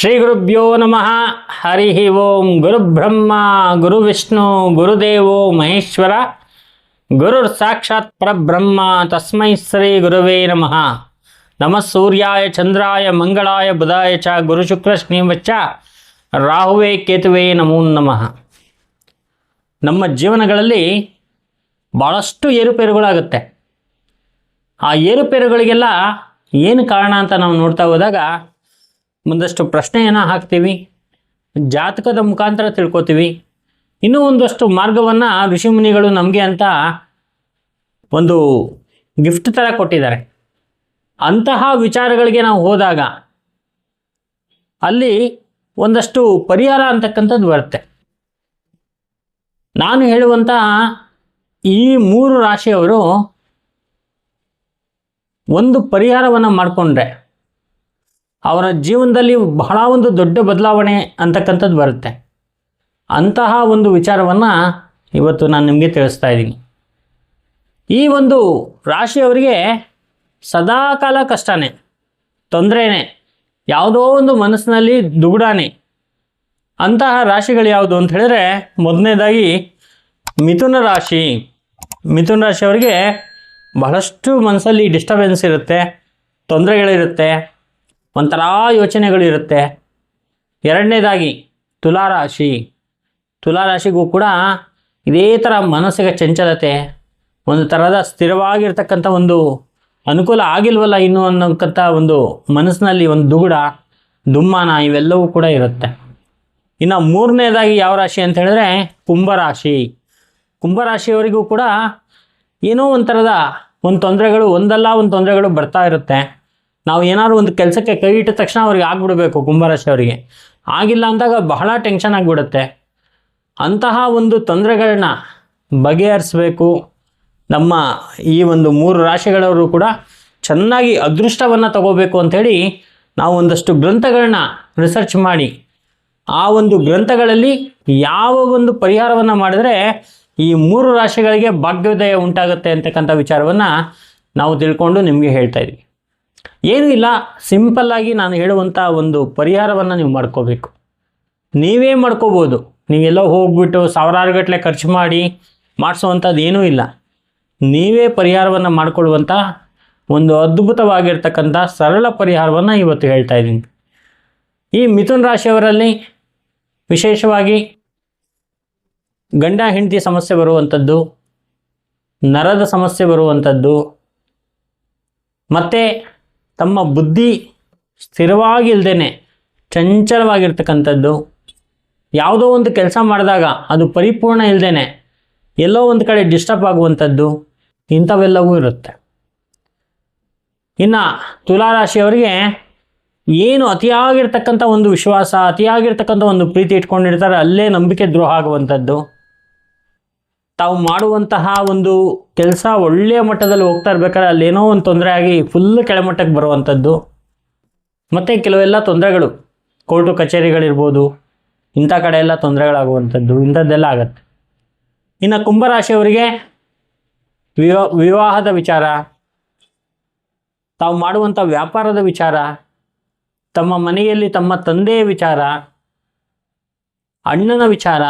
ಶ್ರೀ ಗುರುಭ್ಯೋ ನಮಃ. ಹರಿ ಓಂ ಗುರುಬ್ರಹ್ಮ ಗುರುವಿಷ್ಣು ಗುರುದೇವೋ ಮಹೇಶ್ವರ. ಗುರುರ್ ಸಾಕ್ಷಾತ್ ಪರಬ್ರಹ್ಮ, ತಸ್ಮೈ ಶ್ರೀ ಗುರುವೇ ನಮಃ. ನಮಃ ಸೂರ್ಯಾಯ, ಚಂದ್ರಾಯ, ಮಂಗಳಾಯ, ಬುಧಾಯ ಚ, ಗುರು ಶುಕ್ರ ಶನಿವಚ್ಚ. ರಾಹುವೇ, ಕೇತುವೇ ನಮೋ ನಮಃ. ನಮ್ಮ ಜೀವನಗಳಲ್ಲಿ ಭಾಳಷ್ಟು ಏರುಪೇರುಗಳಾಗುತ್ತೆ. ಆ ಏರುಪೇರುಗಳಿಗೆಲ್ಲ ಏನು ಕಾರಣ ಅಂತ ನಾವು ನೋಡ್ತಾ ಹೋದಾಗ ಒಂದಷ್ಟು ಪ್ರಶ್ನೆಯನ್ನು ಹಾಕ್ತೀವಿ, ಜಾತಕದ ಮುಖಾಂತರ ತಿಳ್ಕೊತೀವಿ. ಇನ್ನೂ ಒಂದಷ್ಟು ಮಾರ್ಗವನ್ನು ಋಷಿಮುನಿಗಳು ನಮಗೆ ಅಂತ ಒಂದು ಗಿಫ್ಟ್ ಥರ ಕೊಟ್ಟಿದ್ದಾರೆ. ಅಂತಹ ವಿಚಾರಗಳಿಗೆ ನಾವು ಹೋದಾಗ ಅಲ್ಲಿ ಒಂದಷ್ಟು ಪರಿಹಾರ ಅಂತಕ್ಕಂಥದ್ದು ಬರುತ್ತೆ. ನಾನು ಹೇಳುವಂತಹ ಈ ಮೂರು ರಾಶಿಯವರು ಒಂದು ಪರಿಹಾರವನ್ನು ಮಾಡಿಕೊಂಡ್ರೆ ಅವರ ಜೀವನದಲ್ಲಿ ಬಹಳ ಒಂದು ದೊಡ್ಡ ಬದಲಾವಣೆ ಅಂತಕ್ಕಂಥದ್ದು ಬರುತ್ತೆ. ಅಂತಹ ಒಂದು ವಿಚಾರವನ್ನು ಇವತ್ತು ನಾನು ನಿಮಗೆ ತಿಳಿಸ್ತಾ ಇದ್ದೀನಿ. ಈ ಒಂದು ರಾಶಿಯವರಿಗೆ ಸದಾಕಾಲ ಕಷ್ಟನೇ, ತೊಂದರೆನೇ, ಯಾವುದೋ ಒಂದು ಮನಸ್ಸಿನಲ್ಲಿ ದುಗುಡಾನೆ, ಅಂತಹ ರಾಶಿಗಳು ಯಾವುದು ಅಂತ ಹೇಳಿದ್ರೆ ಮೊದಲನೇದಾಗಿ ಮಿಥುನ ರಾಶಿ. ಮಿಥುನ ರಾಶಿಯವರಿಗೆ ಬಹಳಷ್ಟು ಮನಸ್ಸಲ್ಲಿ ಡಿಸ್ಟರ್ಬೆನ್ಸ್ ಇರುತ್ತೆ, ತೊಂದರೆಗಳಿರುತ್ತೆ ಒಂಥರ ಯೋಚನೆಗಳಿರುತ್ತೆ. ಎರಡನೇದಾಗಿ ತುಲಾರಾಶಿ. ತುಲಾರಾಶಿಗೂ ಕೂಡ ಇದೇ ಥರ ಮನಸ್ಸಿಗೆ ಚಂಚಲತೆ, ಒಂದು ಥರದ ಸ್ಥಿರವಾಗಿರ್ತಕ್ಕಂಥ ಒಂದು ಅನುಕೂಲ ಆಗಿಲ್ವಲ್ಲ ಇನ್ನು ಅನ್ನೋಕ್ಕಂಥ ಒಂದು ಮನಸ್ಸಿನಲ್ಲಿ ಒಂದು ದುಗುಡ, ದುಮ್ಮಾನ ಇವೆಲ್ಲವೂ ಕೂಡ ಇರುತ್ತೆ. ಇನ್ನು ಮೂರನೇದಾಗಿ ಯಾವ ರಾಶಿ ಅಂತ ಹೇಳಿದ್ರೆ ಕುಂಭರಾಶಿ. ಕುಂಭರಾಶಿಯವರಿಗೂ ಕೂಡ ಏನೋ ಒಂಥರದ ಒಂದು ತೊಂದರೆಗಳು, ಒಂದಲ್ಲ ಒಂದು ತೊಂದರೆಗಳು ಬರ್ತಾ ಇರುತ್ತೆ. ನಾವು ಏನಾದ್ರು ಒಂದು ಕೆಲಸಕ್ಕೆ ಕೈ ಇಟ್ಟ ತಕ್ಷಣ ಅವ್ರಿಗೆ ಆಗ್ಬಿಡಬೇಕು ಕುಂಭರಾಶಿಯವರಿಗೆ ಆಗಿಲ್ಲ ಅಂದಾಗ ಬಹಳ ಟೆನ್ಷನ್ ಆಗಿಬಿಡುತ್ತೆ. ಅಂತಹ ಒಂದು ತೊಂದರೆಗಳನ್ನ ಬಗೆಹರಿಸಬೇಕು. ನಮ್ಮ ಈ ಒಂದು ಮೂರು ರಾಶಿಗಳವರು ಕೂಡ ಚೆನ್ನಾಗಿ ಅದೃಷ್ಟವನ್ನು ತಗೋಬೇಕು ಅಂಥೇಳಿ ನಾವು ಒಂದಷ್ಟು ಗ್ರಂಥಗಳನ್ನ ರಿಸರ್ಚ್ ಮಾಡಿ. ಆ ಒಂದು ಗ್ರಂಥಗಳಲ್ಲಿ ಯಾವ ಒಂದು ಪರಿಹಾರವನ್ನು ಮಾಡಿದ್ರೆ ಈ ಮೂರು ರಾಶಿಗಳಿಗೆ ಭಾಗ್ಯೋದಯ ಉಂಟಾಗುತ್ತೆ ಅಂತಕ್ಕಂಥ ವಿಚಾರವನ್ನು ನಾವು ತಿಳ್ಕೊಂಡು ನಿಮಗೆ ಹೇಳ್ತಾ ಇದ್ವಿ. ಏನೂ ಇಲ್ಲ. ಸಿಂಪಲ್ಲಾಗಿ ನಾನು ಹೇಳುವಂಥ ಒಂದು ಪರಿಹಾರವನ್ನು ನೀವು ಮಾಡ್ಕೋಬೇಕು. ನೀವೇ ಮಾಡ್ಕೋಬೋದು. ನೀವೆಲ್ಲೋ ಹೋಗ್ಬಿಟ್ಟು ಸಾವಿರಾರು ಗಟ್ಟಲೆ ಖರ್ಚು ಮಾಡಿ ಮಾಡಿಸುವಂಥದ್ದು ಏನೂ ಇಲ್ಲ. ನೀವೇ ಪರಿಹಾರವನ್ನು ಮಾಡಿಕೊಳ್ಳುವಂಥ ಒಂದು ಅದ್ಭುತವಾಗಿರ್ತಕ್ಕಂಥ ಸರಳ ಪರಿಹಾರವನ್ನು ಇವತ್ತು ಹೇಳ್ತಾ ಇದ್ದೀನಿ. ಈ ಮಿಥುನ್ ರಾಶಿಯವರಲ್ಲಿ ವಿಶೇಷವಾಗಿ ಗಂಡ ಹೆಂಡತಿ ಸಮಸ್ಯೆ ಬರುವಂಥದ್ದು, ನರದ ಸಮಸ್ಯೆ ಬರುವಂಥದ್ದು, ಮತ್ತು ತಮ್ಮ ಬುದ್ಧಿ ಸ್ಥಿರವಾಗಿಲ್ದೇ ಚಂಚಲವಾಗಿರ್ತಕ್ಕಂಥದ್ದು. ಯಾವುದೋ ಒಂದು ಕೆಲಸ ಮಾಡಿದಾಗ ಅದು ಪರಿಪೂರ್ಣ ಇಲ್ಲದೇನೆ ಎಲ್ಲೋ ಒಂದು ಕಡೆ ಡಿಸ್ಟರ್ಬ್ ಆಗುವಂಥದ್ದು ಇಂಥವೆಲ್ಲವೂ ಇರುತ್ತೆ. ಇನ್ನು ತುಲಾರಾಶಿಯವರಿಗೆ ಏನು ಅತಿಯಾಗಿರ್ತಕ್ಕಂಥ ಒಂದು ವಿಶ್ವಾಸ, ಅತಿಯಾಗಿರ್ತಕ್ಕಂಥ ಒಂದು ಪ್ರೀತಿ ಇಟ್ಕೊಂಡಿರ್ತಾರೆ, ಅಲ್ಲೇ ನಂಬಿಕೆ ದ್ರೋಹ ಆಗುವಂಥದ್ದು. ತಾವು ಮಾಡುವಂತಹ ಒಂದು ಕೆಲಸ ಒಳ್ಳೆಯ ಮಟ್ಟದಲ್ಲಿ ಹೋಗ್ತಾ ಇರ್ಬೇಕಾದ್ರೆ ಅಲ್ಲೇನೋ ಒಂದು ತೊಂದರೆ ಆಗಿ ಫುಲ್ ಕೆಳಮಟ್ಟಕ್ಕೆ ಬರುವಂಥದ್ದು. ಮತ್ತು ಕೆಲವೆಲ್ಲ ತೊಂದರೆಗಳು, ಕೋರ್ಟು ಕಚೇರಿಗಳಿರ್ಬೋದು, ಇಂಥ ಕಡೆ ಎಲ್ಲ ತೊಂದರೆಗಳಾಗುವಂಥದ್ದು, ಇಂಥದ್ದೆಲ್ಲ ಆಗತ್ತೆ. ಇನ್ನು ಕುಂಭರಾಶಿಯವರಿಗೆ ವಿವಾ, ವಿವಾಹದ ವಿಚಾರ, ತಾವು ಮಾಡುವಂಥ ವ್ಯಾಪಾರದ ವಿಚಾರ, ತಮ್ಮ ಮನೆಯಲ್ಲಿ ತಮ್ಮ ತಂದೆಯ ವಿಚಾರ, ಅಣ್ಣನ ವಿಚಾರ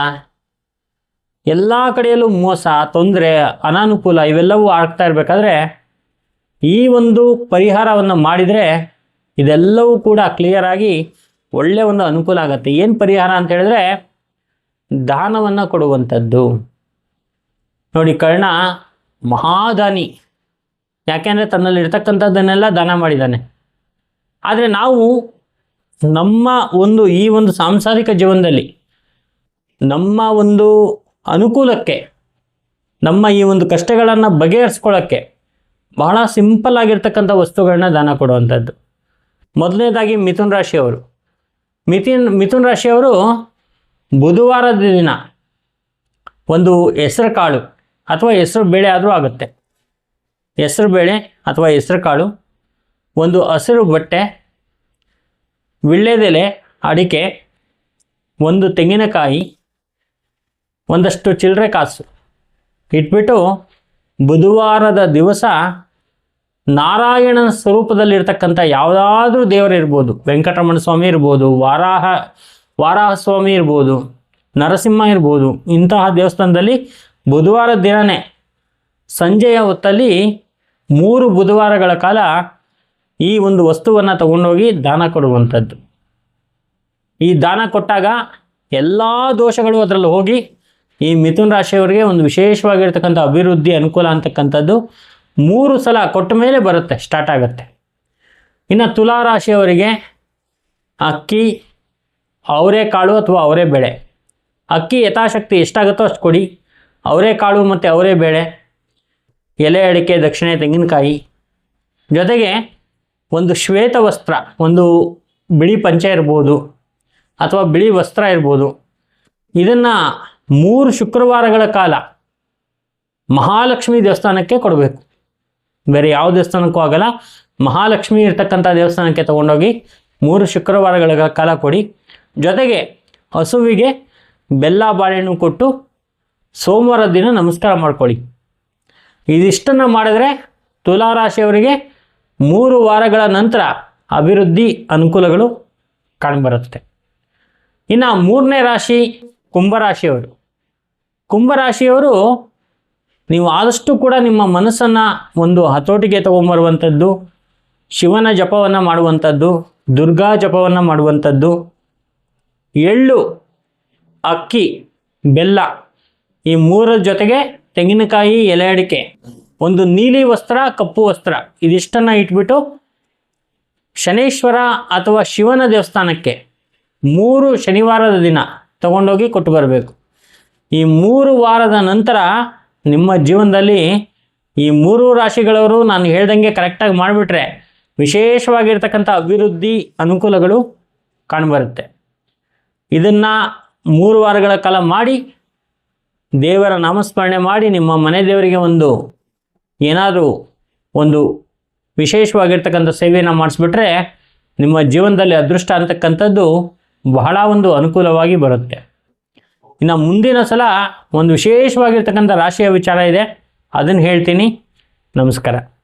ಎಲ್ಲ ಕಡೆಯಲ್ಲೂ ಮೋಸ, ತೊಂದರೆ, ಅನಾನುಕೂಲ ಇವೆಲ್ಲವೂ ಆಗ್ತಾ ಇರಬೇಕಾದ್ರೆ ಈ ಒಂದು ಪರಿಹಾರವನ್ನು ಮಾಡಿದರೆ ಇದೆಲ್ಲವೂ ಕೂಡ ಕ್ಲಿಯರಾಗಿ ಒಳ್ಳೆಯ ಒಂದು ಅನುಕೂಲ ಆಗುತ್ತೆ. ಏನು ಪರಿಹಾರ ಅಂತ ಹೇಳಿದ್ರೆ ದಾನವನ್ನು ಕೊಡುವಂಥದ್ದು. ನೋಡಿ, ಕರ್ಣ ಮಹಾದಾನಿ. ಯಾಕೆಂದರೆ ತನ್ನಲ್ಲಿ ಇರ್ತಕ್ಕಂಥದ್ದನ್ನೆಲ್ಲ ದಾನ ಮಾಡಿದ್ದಾನೆ. ಆದರೆ ನಾವು ನಮ್ಮ ಒಂದು ಈ ಒಂದು ಸಾಂಸಾರಿಕ ಜೀವನದಲ್ಲಿ ನಮ್ಮ ಒಂದು ಅನುಕೂಲಕ್ಕೆ, ನಮ್ಮ ಈ ಒಂದು ಕಷ್ಟಗಳನ್ನು ಬಗೆಹರಿಸ್ಕೊಳ್ಳೋಕ್ಕೆ ಬಹಳ ಸಿಂಪಲ್ ಆಗಿರ್ತಕ್ಕಂಥ ವಸ್ತುಗಳನ್ನ ದಾನ ಕೊಡುವಂಥದ್ದು. ಮೊದಲನೇದಾಗಿ ಮಿಥುನ್ ರಾಶಿಯವರು. ಮಿಥಿನ್, ಮಿಥುನ್ ರಾಶಿಯವರು ಬುಧವಾರದ ದಿನ ಒಂದು ಹೆಸರು ಕಾಳು ಅಥವಾ ಹೆಸರು ಬೇಳೆ ಆದರೂ ಆಗುತ್ತೆ. ಹೆಸರು ಬೇಳೆ ಅಥವಾ ಹೆಸರು ಕಾಳು, ಒಂದು ಹಸಿರು ಬಟ್ಟೆ, ವಿಳ್ಳೆದೆಲೆ, ಅಡಿಕೆ, ಒಂದು ತೆಂಗಿನಕಾಯಿ ಒಂದಷ್ಟು ಚಿಲ್ಲರೆ ಕಾಸು. ಇಟ್ಬಿಟ್ಟು ಬುಧವಾರದ ದಿವಸ ನಾರಾಯಣನ ಸ್ವರೂಪದಲ್ಲಿರ್ತಕ್ಕಂಥ ಯಾವುದಾದ್ರೂ ದೇವರು ಇರ್ಬೋದು. ವೆಂಕಟರಮಣ ಸ್ವಾಮಿ ಇರ್ಬೋದು, ವಾರಾಹ ವಾರಾಹ ಸ್ವಾಮಿ ಇರ್ಬೋದು, ನರಸಿಂಹ ಇರ್ಬೋದು, ಇಂತಹ ದೇವಸ್ಥಾನದಲ್ಲಿ ಬುಧವಾರ ದಿನನೇ ಸಂಜೆಯ ಹೊತ್ತಲ್ಲಿ ಮೂರು ಬುಧವಾರಗಳ ಕಾಲ ಈ ಒಂದು ವಸ್ತುವನ್ನು ತಗೊಂಡೋಗಿ ದಾನ ಕೊಡುವಂಥದ್ದು. ಈ ದಾನ ಕೊಟ್ಟಾಗ ಎಲ್ಲ ದೋಷಗಳು ಅದರಲ್ಲಿ ಹೋಗಿ ಈ ಮಿಥುನ್ ರಾಶಿಯವರಿಗೆ ಒಂದು ವಿಶೇಷವಾಗಿರ್ತಕ್ಕಂಥ ಅಭಿವೃದ್ಧಿ ಅನುಕೂಲ ಅಂತಕ್ಕಂಥದ್ದು ಮೂರು ಸಲ ಕೊಟ್ಟ ಮೇಲೆ ಬರುತ್ತೆ ಸ್ಟಾರ್ಟ್ ಆಗುತ್ತೆ. ಇನ್ನು ತುಲಾ ರಾಶಿಯವರಿಗೆ ಅಕ್ಕಿ ಅವರೆಕಾಳು ಅಥವಾ ಅವರೇ ಬೇಳೆ. ಅಕ್ಕಿ ಯಥಾಶಕ್ತಿ ಎಷ್ಟಾಗುತ್ತೋ ಅಷ್ಟು ಕೊಡಿ. ಅವರೆಕಾಳು ಮತ್ತು ಅವರೇ ಬೇಳೆ. ಎಲೆ, ಅಡಿಕೆ, ದಕ್ಷಿಣೆ, ತೆಂಗಿನಕಾಯಿ. ಜೊತೆಗೆ ಒಂದು ಶ್ವೇತ ವಸ್ತ್ರ, ಒಂದು ಬಿಳಿ ಪಂಚೆ ಇರ್ಬೋದು ಅಥವಾ ಬಿಳಿ ವಸ್ತ್ರ ಇರ್ಬೋದು. ಇದನ್ನು ಮೂರು ಶುಕ್ರವಾರಗಳ ಕಾಲ ಮಹಾಲಕ್ಷ್ಮಿ ದೇವಸ್ಥಾನಕ್ಕೆ ಕೊಡಬೇಕು. ಬೇರೆ ಯಾವ ದೇವಸ್ಥಾನಕ್ಕೂ ಆಗಲ್ಲ. ಮಹಾಲಕ್ಷ್ಮಿ ಇರ್ತಕ್ಕಂಥ ದೇವಸ್ಥಾನಕ್ಕೆ ತಗೊಂಡೋಗಿ ಮೂರು ಶುಕ್ರವಾರಗಳ ಕಾಲ ಕೊಡಿ. ಜೊತೆಗೆ ಹಸುವಿಗೆ ಬೆಲ್ಲ ಬಾಳೆಹಣ್ಣು ಕೊಟ್ಟು ಸೋಮವಾರ ದಿನ ನಮಸ್ಕಾರ ಮಾಡ್ಕೊಳ್ಳಿ. ಇದಿಷ್ಟನ್ನು ಮಾಡಿದ್ರೆ ತುಲಾರಾಶಿಯವರಿಗೆ ಮೂರು ವಾರಗಳ ನಂತರ ಅಭಿವೃದ್ಧಿ ಅನುಕೂಲಗಳು ಕಾಣಬರುತ್ತೆ. ಇನ್ನು ಮೂರನೇ ರಾಶಿ ಕುಂಭರಾಶಿಯವರು. ಕುಂಭರಾಶಿಯವರು ನೀವು ಆದಷ್ಟು ಕೂಡ ನಿಮ್ಮ ಮನಸ್ಸನ್ನು ಒಂದು ಹತೋಟಿಗೆ ತಗೊಂಬರುವಂಥದ್ದು, ಶಿವನ ಜಪವನ್ನು ಮಾಡುವಂಥದ್ದು, ದುರ್ಗಾ ಜಪವನ್ನು ಮಾಡುವಂಥದ್ದು, ಎಳ್ಳು, ಅಕ್ಕಿ, ಬೆಲ್ಲ ಈ ಮೂರ ಜೊತೆಗೆ ತೆಂಗಿನಕಾಯಿ, ಎಲೆ ಅಡಿಕೆ, ಒಂದು ನೀಲಿ ವಸ್ತ್ರ, ಕಪ್ಪು ವಸ್ತ್ರ ಇದಿಷ್ಟನ್ನು ಇಟ್ಬಿಟ್ಟು ಶನೇಶ್ವರ ಅಥವಾ ಶಿವನ ದೇವಸ್ಥಾನಕ್ಕೆ ಮೂರು ಶನಿವಾರದ ದಿನ ತಗೊಂಡೋಗಿ ಕೊಟ್ಟು ಬರಬೇಕು. ಈ ಮೂರು ವಾರದ ನಂತರ ನಿಮ್ಮ ಜೀವನದಲ್ಲಿ ಈ ಮೂರು ರಾಶಿಗಳವರು ನಾನು ಹೇಳ್ದಂಗೆ ಕರೆಕ್ಟಾಗಿ ಮಾಡಿಬಿಟ್ರೆ ವಿಶೇಷವಾಗಿರ್ತಕ್ಕಂಥ ಅಭಿವೃದ್ಧಿ ಅನುಕೂಲಗಳು ಕಾಣಬರುತ್ತೆ. ಇದನ್ನು ಮೂರು ವಾರಗಳ ಕಾಲ ಮಾಡಿ ದೇವರ ನಾಮಸ್ಮರಣೆ ಮಾಡಿ ನಿಮ್ಮ ಮನೆ ದೇವರಿಗೆ ಒಂದು ಏನಾದರೂ ಒಂದು ವಿಶೇಷವಾಗಿರ್ತಕ್ಕಂಥ ಸೇವೆಯನ್ನು ಮಾಡಿಸ್ಬಿಟ್ರೆ ನಿಮ್ಮ ಜೀವನದಲ್ಲಿ ಅದೃಷ್ಟ ಅಂತಕ್ಕಂಥದ್ದು ಬಹಳ ಒಂದು ಅನುಕೂಲವಾಗಿ ಬರುತ್ತೆ. ಇನ್ನು ಮುಂದಿನ ಸಲ ಒಂದು ವಿಶೇಷವಾಗಿರ್ತಕ್ಕಂಥ ರಾಶಿಯ ವಿಚಾರ ಇದೆ. ಅದನ್ನು ಹೇಳ್ತೀನಿ. ನಮಸ್ಕಾರ.